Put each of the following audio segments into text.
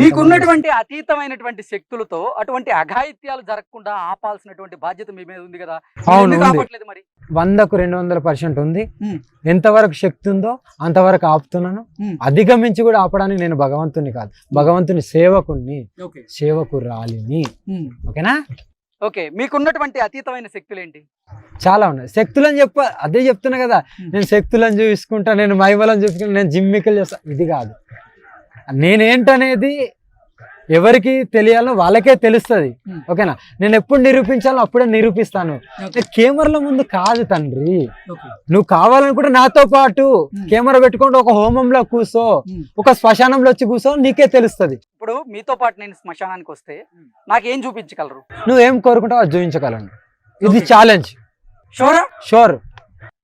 మీకున్నటువంటి అతీతమైనటువంటి శక్తులతో అటువంటి అఘాయిత్యాలు జరగకుండా ఆపాల్సినటువంటి బాధ్యత మీ మీద ఉంది కదా? అవును, మరి? వందకు రెండు వందల పర్సెంట్ ఉంది. ఎంతవరకు శక్తి ఉందో అంతవరకు ఆపుతున్నాను. అధిగమించి కూడా ఆపడానికి నేను భగవంతుని కాదు. భగవంతుని సేవకుణ్ణి సేవకురాలిని. ఓకేనా? ఓకే. మీకున్నటువంటి అతీతమైన శక్తులు ఏంటి చాలా ఉన్నాయి. శక్తులని చెప్ప అదే చెప్తున్నా కదా. నేను శక్తులను చూసుకుంటా నేను మైమలను చూసుకుంటా నేను జిమ్మికలు చేస్తా. ఇది కాదు. నేనేంటనేది ఎవరికి తెలియాలో వాళ్ళకే తెలుస్తుంది. ఓకేనా? నేను ఎప్పుడు నిరూపించాలో అప్పుడే నిరూపిస్తాను. కెమెరాల ముందు కాదు తండ్రి. నువ్వు కావాలనుకుంటే నాతో పాటు. కెమెరా పెట్టుకుంటూ ఒక హోమంలో కూసో. ఒక శ్మశానంలో వచ్చి కూసో నీకే తెలుస్తుంది. ఇప్పుడు మీతో పాటు నేను శ్మశానానికి వస్తే నాకేం చూపించగలరు? నువ్వేం కోరుకుంటావు అది చూపించగలను. ఇది. ఛాలెంజ్ షూరా? షూర్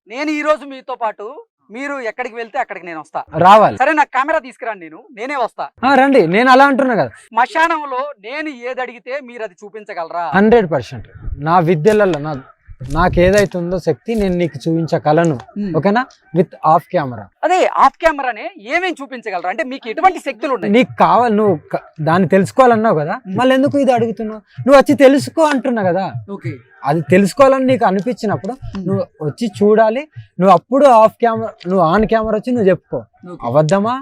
నేను ఈ రోజు మీతో పాటు మీరు ఎక్కడికి వెళ్తే అక్కడికి నేను వస్తా. రావాలి. సరే నాకు కెమెరా తీసుకురండి నేను. నేనే వస్తా. రండి. నేను అలా అంటున్నా కదా. శ్మశానంలో నేను ఏది అడిగితే మీరు అది చూపించగలరా? Hundred percent. నా విద్యలలో నా నాకు ఏదైతే ఉందో శక్తి నేను నీకు చూపించగలను ఓకేనా? విత్ ఆఫ్ కెమెరా అదే ఆఫ్ కెమెరానే ఏమేం చూపించగలరా? అంటే మీకు ఎటువంటి శక్తులు ఉన్నాయి? నీకు కావాలి నువ్వు దాన్ని తెలుసుకోవాలన్నావు కదా? మళ్ళీ ఎందుకు ఇది అడుగుతున్నావు? నువ్వు వచ్చి తెలుసుకో అంటున్నా కదా? ఓకే. అది తెలుసుకోవాలని నీకు అనిపించినప్పుడు నువ్వు వచ్చి చూడాలి. నువ్వు అప్పుడు ఆఫ్ కెమెరా నువ్వు ఆన్ కెమెరా వచ్చి నువ్వు చెప్పుకో. అబద్ధమా?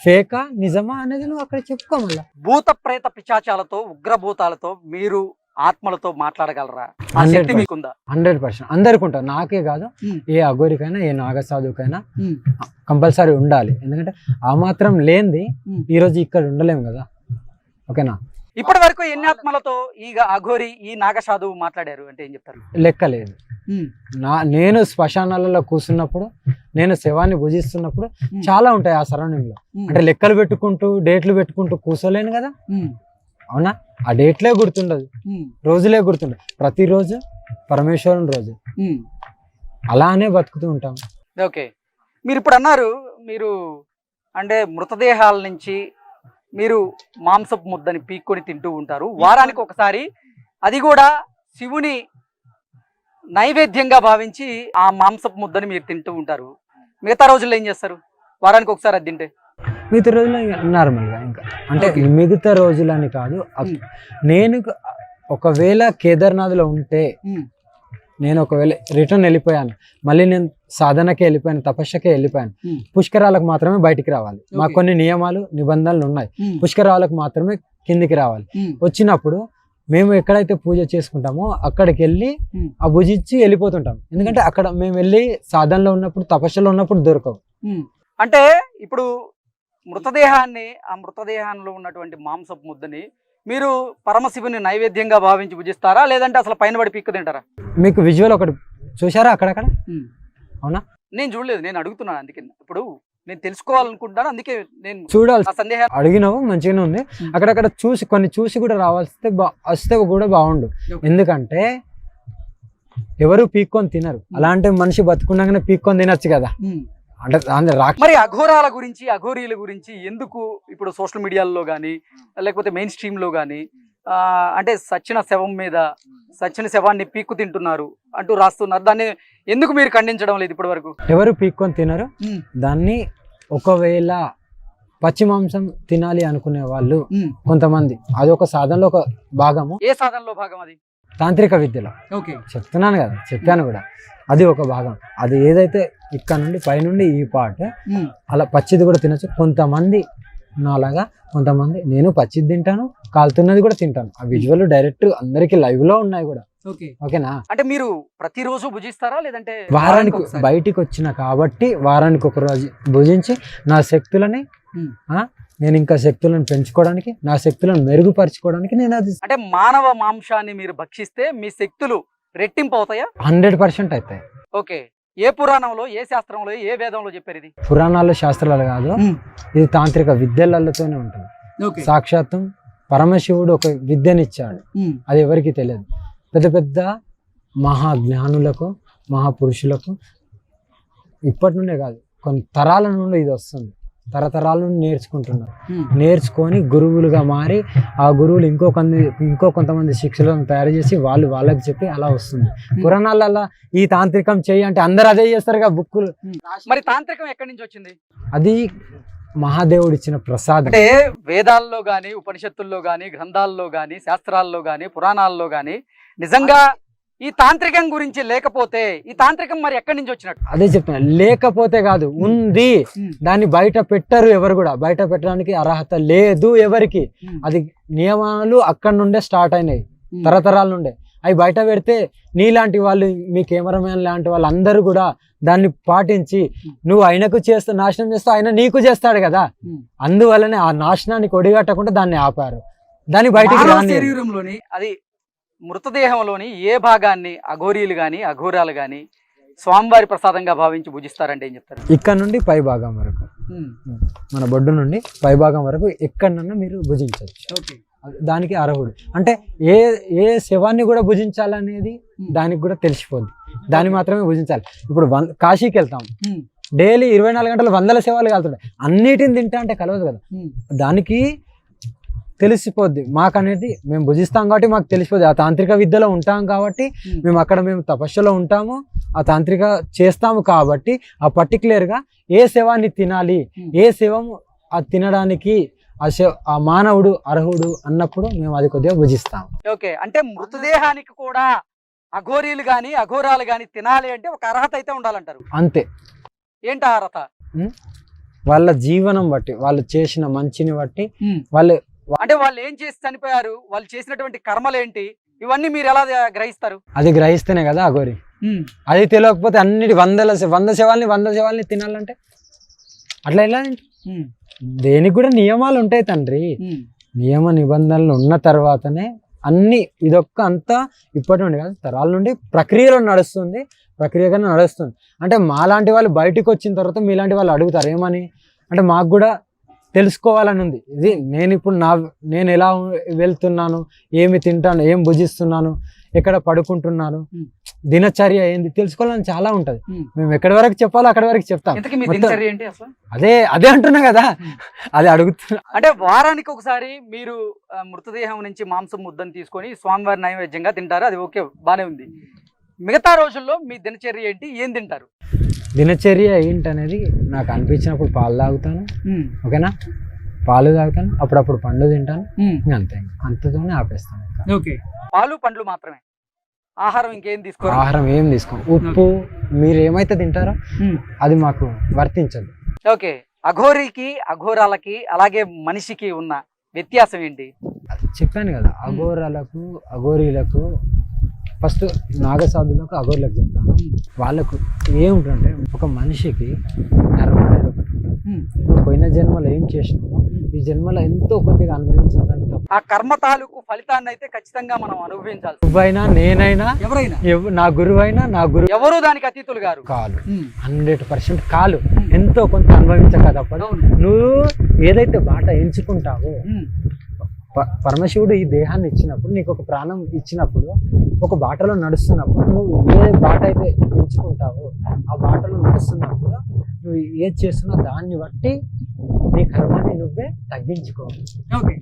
ఫేకా? నిజమా? అనేది నువ్వు అక్కడ చెప్పుకో మళ్ళీ. భూత ప్రేత పిశాచాలతో ఉగ్రభూతాలతో మీరు ఆత్మలతో మాట్లాడగలరా? ఆ 100% శక్తి మీకుందా? Hundred percent. అందరికి ఉంటుంది నాకే కాదు. ఏ అఘోరికైనా ఏ నాగసాధుకైనా కంపల్సరీ ఉండాలి. ఎందుకంటే ఆ మాత్రం లేనిది. ఈ రోజు ఇక్కడ ఉండలేము కదా. ఓకేనా? ఇప్పటి వరకు ఎన్ని ఆత్మలతో ఈ అఘోరి ఈ నాగసాధువు మాట్లాడారు అంటే ఏం చెప్తారు? లెక్క లేదు. నా నేను శ్మశానాలలో కూర్చున్నప్పుడు నేను శవాన్ని భుజిస్తున్నప్పుడు. చాలా ఉంటాయి ఆ సరౌండింగ్లో. అంటే లెక్కలు పెట్టుకుంటూ డేట్లు పెట్టుకుంటూ కూర్చోలేను కదా. అవునా? ఆ డేట్లే గుర్తుండదు. రోజులే గుర్తుండదు. ప్రతిరోజు పరమేశ్వరుని రోజు. అలానే బతుకుతూ ఉంటాం. ఓకే. మీరు ఇప్పుడు అన్నారు మీరు అంటే మృతదేహాల నుంచి మీరు మాంసపు ముద్దని పీక్కొని తింటూ ఉంటారు. వారానికి ఒకసారి అది కూడా శివుని నైవేద్యంగా భావించి ఆ మాంసపు ముద్దని మీరు తింటూ ఉంటారు. మిగతా రోజుల్లో ఏం చేస్తారు? వారానికి ఒకసారి అది తింటే. మిగతా రోజులు నార్మల్గా ఇంకా అంటే. మిగతా రోజులని కాదు అక్- Hmm. నేను ఒకవేళ కేదార్నాథ్లో ఉంటే నేను ఒకవేళ రిటర్న్ వెళ్ళిపోయాను మళ్ళీ నేను సాధనకే వెళ్ళిపోయాను తపస్సుకే వెళ్ళిపోయాను Hmm. పుష్కరాలకు మాత్రమే బయటికి రావాలి మాకు. కొన్ని నియమాలు నిబంధనలు ఉన్నాయి పుష్కరాలకు మాత్రమే కిందికి రావాలి వచ్చినప్పుడు మేము ఎక్కడైతే పూజ చేసుకుంటామో అక్కడికి వెళ్ళి Hmm. ఆ భుజించి వెళ్ళిపోతుంటాం ఎందుకంటే అక్కడ మేము వెళ్ళి సాధనలో ఉన్నప్పుడు తపస్సులో ఉన్నప్పుడు దొరకవు అంటే ఇప్పుడు మృతదేహాన్ని ఆ మృతదేహంలో ఉన్నటువంటి మాంసపు ముద్దని మీరు పరమశివుని నైవేద్యంగా భావించి భుజిస్తారా లేదంటే అసలు పైన పడి పీక్కు తింటారా? మీకు విజువల్ ఒకటి చూసారా అక్కడక్కడ? అవునా? నేను చూడలేదు నేను అడుగుతున్నాను అందుకే. ఇప్పుడు నేను తెలుసుకోవాలనుకుంటున్నాను అందుకే నేను చూడాలి సందేహం అడిగినావు మంచిగానే ఉంది. అక్కడక్కడ చూసి కొన్ని చూసి కూడా రావాల్స్తే బా వస్తే కూడా బాగుండు. ఎందుకంటే ఎవరు పీక్కొని తినరు. అలాంటి మనిషి బతుకున్నాగానే పీక్కొని తినొచ్చు కదా. అంటే మరి అఘోరాల గురించి అఘోరీల గురించి ఎందుకు ఇప్పుడు సోషల్ మీడియాలో కానీ లేకపోతే మెయిన్ స్ట్రీమ్లో కానీ అంటే సచ్చిన శవం మీద సచ్చిన శవాన్ని పీక్కు తింటున్నారు అంటూ రాస్తున్నారు. దాన్ని ఎందుకు మీరు ఖండించడం లేదు ఇప్పటి వరకు ఎవరు పీక్కొని తినరు? దాన్ని ఒకవేళ పచ్చి మాంసం తినాలి అనుకునే వాళ్ళు కొంతమంది. అదొక సాధనలో ఒక భాగము. ఏ సాధనలో భాగం అది? తాంత్రిక విద్యలో. ఓకే. చెప్తున్నాను కదా చెప్పాను కూడా. అది ఒక భాగం. అది ఏదైతే ఇక్కడ నుండి పైనుండి ఈ పార్ట్ అలా పచ్చిది కూడా తినచ్చు. కొంతమంది నాలాగా కొంతమంది నేను పచ్చిది తింటాను కాలుతున్నది కూడా తింటాను. ఆ విజువల్ డైరెక్ట్ అందరికి లైవ్లో ఉన్నాయి కూడా. ఓకే. ఓకేనా? అంటే మీరు ప్రతిరోజు భుజిస్తారా లేదంటే వారానికి? బయటికి వచ్చిన కాబట్టి వారానికి ఒక రోజు భుజించి నా శక్తులని నేను ఇంకా శక్తులను పెంచుకోవడానికి నా శక్తులను మెరుగుపరచుకోవడానికి నేను అది అంటే మానవ మాంసాన్ని మీరు భక్షిస్తే మీ శక్తులు రెట్టింపు అవుతాయా? హండ్రెడ్ పర్సెంట్ అవుతాయి. ఓకే. ఏ పురాణంలో ఏ శాస్త్రంలో ఏ వేదంలో చెప్పారు ఇది? పురాణాలు శాస్త్రాలు కాదు. ఇది తాంత్రిక విద్యలతోనే ఉంటుంది. సాక్షాత్తం పరమశివుడు ఒక విద్యనిచ్చాడు. అది ఎవరికి తెలియదు. పెద్ద పెద్ద మహాజ్ఞానులకు మహాపురుషులకు ఇప్పటి నుండే కాదు కొన్ని తరాల నుండి ఇది వస్తుంది. తరతరాల నుండి నేర్చుకుంటున్నారు నేర్చుకొని గురువులుగా మారి ఆ గురువులు ఇంకో కొంది ఇంకో కొంతమంది శిక్షలను తయారు చేసి వాళ్ళు వాళ్ళకి చెప్పి అలా వస్తుంది. పురాణాలలో ఈ తాంత్రికం చేయి అంటే అందరు అదే చేస్తారు కదా బుక్కులు మరి తాంత్రికం ఎక్కడి నుంచి వచ్చింది? అది మహాదేవుడు ఇచ్చిన ప్రసాదం. అంటే వేదాల్లో గాని ఉపనిషత్తుల్లో గాని గ్రంథాల్లో గాని శాస్త్రాల్లో గాని పురాణాల్లో గాని నిజంగా ఈ తాంత్రికం గురించి లేకపోతే ఈ తాంత్రికం మరి ఎక్కడి నుంచి వచ్చినట్టు? అదే చెప్తున్నా లేకపోతే కాదు ఉంది. దాన్ని బయట పెట్టరు ఎవరు కూడా. బయట పెట్టడానికి అర్హత లేదు ఎవరికి. అది నియమాలు అక్కడి నుండే స్టార్ట్ అయినాయి తరతరాల నుండే. అవి బయట పెడితే నీలాంటి వాళ్ళు మీ కెమెరామెన్ లాంటి వాళ్ళు అందరూ కూడా దాన్ని పాటించి నువ్వు ఆయనకు చేస్తా నాశనం చేస్తావు ఆయన నీకు చేస్తాడు కదా. అందువల్లనే ఆ నాశనానికి ఒడిగట్టకుండా దాన్ని ఆపారు. దాన్ని శరీరంలోని అది మృతదేహంలోని ఏ భాగాన్ని అఘోరీలు గాని అఘోరాలు గాని స్వామివారి ప్రసాదంగా భావించి భుజిస్తారంటే ఏం చెప్తారు? ఇక్కడ నుండి పై భాగం వరకు. మన బొడ్డు నుండి పై భాగం వరకు ఎక్కడన్నా మీరు భుజించవచ్చు. ఓకే. దానికి అర్హుడు. అంటే ఏ ఏ శవాన్ని కూడా భుజించాలనేది దానికి కూడా తెలిసిపోద్ది. దాన్ని మాత్రమే భుజించాలి. ఇప్పుడు వన్ కాశీకి వెళ్తాం. డైలీ ఇరవై నాలుగు గంటలు వందల సేవలు కలుతుంటాయి అన్నిటిని తింటా అంటే కలవదు కదా. దానికి తెలిసిపోద్ది. మాకు అనేది మేము భుజిస్తాం కాబట్టి మాకు తెలిసిపోద్ది. ఆ తాంత్రిక విద్యలో ఉంటాం కాబట్టి మేము అక్కడ మేము తపస్సులో ఉంటాము. ఆ తాంత్రిక చేస్తాము కాబట్టి ఆ పర్టికులర్గా ఏ శవాన్ని తినాలి ఏ శవం ఆ తినడానికి ఆ శవ ఆ మానవుడు అర్హుడు అన్నప్పుడు మేము అది కొద్దిగా భుజిస్తాం ఓకే. అంటే మృతదేహానికి కూడా అఘోరీలు గాని అఘోరాలు గాని తినాలి అంటే ఒక అర్హత అయితే ఉండాలంటారు. అంతే. ఏంటి ఆ అర్హత? వాళ్ళ జీవనం బట్టి వాళ్ళు చేసిన మంచిని బట్టి వాళ్ళు అంటే వాళ్ళు ఏం చేసి చనిపోయారు? వాళ్ళు చేసినటువంటి కర్మలు ఏంటి ఇవన్నీ మీరు ఎలా గ్రహిస్తారు? అది గ్రహిస్తేనే కదా అగోరి అది తెలియకపోతే అన్నిటి వందల వంద శవాల్ని వంద శవాల్ని తినాలంటే? అట్లా ఎలా దేనికి కూడా నియమాలు ఉంటాయి తండ్రి. నియమ నిబంధనలు ఉన్న తర్వాతనే అన్ని ఇదొక్క అంతా ఇప్పటి నుండి కాదు తరాల నుండి ప్రక్రియలో నడుస్తుంది ప్రక్రియగానే నడుస్తుంది. అంటే మాలాంటి వాళ్ళు బయటకు వచ్చిన తర్వాత మీలాంటి వాళ్ళు అడుగుతారు ఏమని? అంటే మాకు కూడా తెలుసుకోవాలని ఉంది. ఇది నేను ఇప్పుడు నా నేను ఎలా వెళ్తున్నాను ఏమి తింటాను ఏం భుజిస్తున్నాను ఎక్కడ పడుకుంటున్నాను. దినచర్య ఏంది తెలుసుకోవాలని చాలా ఉంటది. మేము ఎక్కడి వరకు చెప్పాలో అక్కడి వరకు చెప్తాం. అదే అదే అంటున్నా కదా. అది అడుగుతున్నా. అంటే వారానికి ఒకసారి మీరు మృతదేహం నుంచి మాంసం ముద్దను తీసుకొని స్వామివారి నైవేద్యంగా తింటారు. అది ఓకే బానే ఉంది. మిగతా రోజుల్లో మీ దినచర్య ఏంటి? ఏం తింటారు? దినచర్య ఏంటనేది నాకు అనిపించినప్పుడు పాలు తాగుతాను. ఓకేనా? పాలు తాగుతాను. అప్పుడప్పుడు పండు తింటాను. అంతే. అంతతోనే ఆపేస్తాను. ఓకే. పాలు పండ్లు మాత్రమే. ఆహారం ఇంకేం తీసుకోరు. ఆహారం ఏం తీసుకోం ఉప్పు మీరు ఏమైతే తింటారో అది మాకు వర్తించదు. ఓకే. అఘోరికి అఘోరాలకి అలాగే మనిషికి ఉన్న వ్యత్యాసం ఏంటి? చెప్పాను కదా అఘోరాలకు అఘోరీలకు ఫస్ట్ నాగసాధులకు అఘోరులకు చెప్తాను. వాళ్ళకు ఏముంటుందంటే ఒక మనిషికి కర్మ అనేది ఒకటి ఉంటుంది. నువ్వు పోయిన జన్మలో ఏం చేసినావు ఈ జన్మలో ఎంతో కొద్దిగా అనుభవించాలని ఆ కర్మ తాలూకు ఫలితాన్ని అయితే ఖచ్చితంగా మనం అనుభవించాలి నువ్వైనా నేనైనా ఎవరైనా. ఎవ- నా గురువైనా నా గురువు ఎవరు దానికి అతీతులు గారు? కాలు. హండ్రెడ్ పర్సెంట్ కాలు. ఎంతో కొంత అనుభవించక తప్పదు. నువ్వు ఏదైతే బాట ఎంచుకుంటావో పరమశివుడు ఈ దేహాన్ని ఇచ్చినప్పుడు నీకు ఒక ప్రాణం ఇచ్చినప్పుడు ఒక బాటలో నడుస్తున్నప్పుడు నువ్వు ఏ బాట అయితే ఎంచుకుంటావో ఆ బాటలో నడుస్తున్నప్పుడు నువ్వు ఏది చేస్తున్నావు దాన్ని బట్టి నీ కర్మాన్ని నువ్వే తగ్గించుకో. ఓకే.